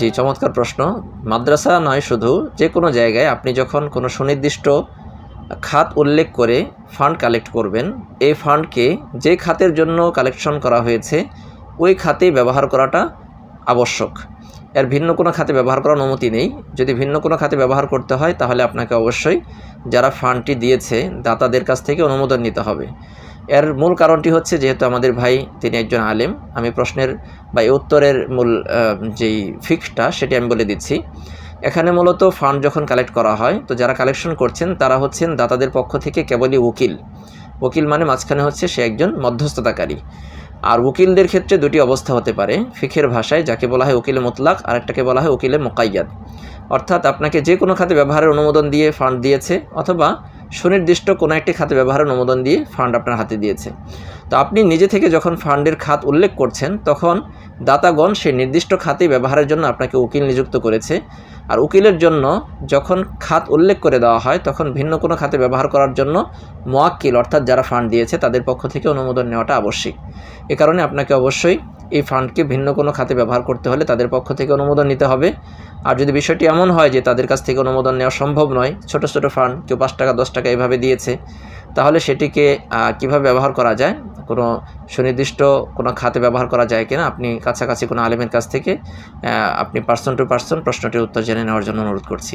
জি, চমৎকার প্রশ্ন। মাদ্রাসা নয় শুধু, যে কোনো জায়গায় আপনি যখন কোনো সুনির্দিষ্ট খাত উল্লেখ করে ফান্ড কালেক্ট করবেন, এই ফান্ডকে যে খাতের জন্য কালেকশন করা হয়েছে, ওই খাতেই ব্যবহার করাটা আবশ্যক। এর ভিন্ন কোনো খাতে ব্যবহার করার অনুমতি নেই। যদি ভিন্ন কোনো খাতে ব্যবহার করতে হয়, তাহলে আপনাকে অবশ্যই যারা ফান্ডটি দিয়েছে, দাতাদের কাছ থেকে অনুমোদন নিতে হবে। এর মূল কারণটি হচ্ছে যেহেতু আমাদের ভাই তিনি একজন আলেম, আমি প্রশ্নের বা এই উত্তরের মূল যেই ফিক্সটা সেটি আমি বলে দিচ্ছি। এখানে মূলত ফান্ড যখন কালেক্ট করা হয়, তো যারা কালেকশন করছেন তারা হচ্ছেন দাতাদের পক্ষ থেকে কেবলই উকিল। উকিল মানে মাঝখানে হচ্ছে সে একজন মধ্যস্থতাকারী। আর উকিলদের ক্ষেত্রে দুটি অবস্থা হতে পারে ফিখের ভাষায় যাকে বলা হয় উকিলে মোতলাক আর একটাকে বলা হয় উকিলে মোকাইয়াদ। অর্থাৎ আপনাকে যে কোনো খাতে ব্যবহারের অনুমোদন দিয়ে ফান্ড দিয়েছে অথবা সুনির্দিষ্ট কোনো একটি খাতে ব্যবহারের অনুমোদন দিয়ে ফান্ড আপনার হাতে দিয়েছে। তো আপনি নিজে থেকে যখন ফান্ডের খাত উল্লেখ করছেন, তখন দাতাগণ সেই নির্দিষ্ট খাতে ব্যবহারের জন্য আপনাকে উকিল নিযুক্ত করেছে। আর উকিলের জন্য যখন খাত উল্লেখ করে দেওয়া হয়, তখন ভিন্ন কোনো খাতে ব্যবহার করার জন্য মোয়াক্কিল, অর্থাৎ যারা ফান্ড দিয়েছে, তাদের পক্ষ থেকে অনুমোদন নেওয়াটা আবশ্যিক। এ কারণে আপনাকে অবশ্যই এই ফান্ডকে ভিন্ন কোনো খাতে ব্যবহার করতে হলে তাদের পক্ষ থেকে অনুমোদন নিতে হবে। আর যদি বিষয়টি এমন হয় যে তাদের কাছ থেকে অনুমোদন নেওয়া সম্ভব নয়, ছোট ছোট ফান্ড কেউ পাঁচ টাকা, দশ টাকা এভাবে দিয়েছে, তাহলে সেটিকে কীভাবে ব্যবহার করা যায়? কোনো সুনির্দিষ্ট কোনো খাতে ব্যবহার করা যায় কিনা? আপনি কাছাকাছি কোনো আলেমের কাছ থেকে আপনি পার্সন টু পার্সন প্রশ্নটির উত্তর জেনে নেওয়ার জন্য অনুরোধ করছি।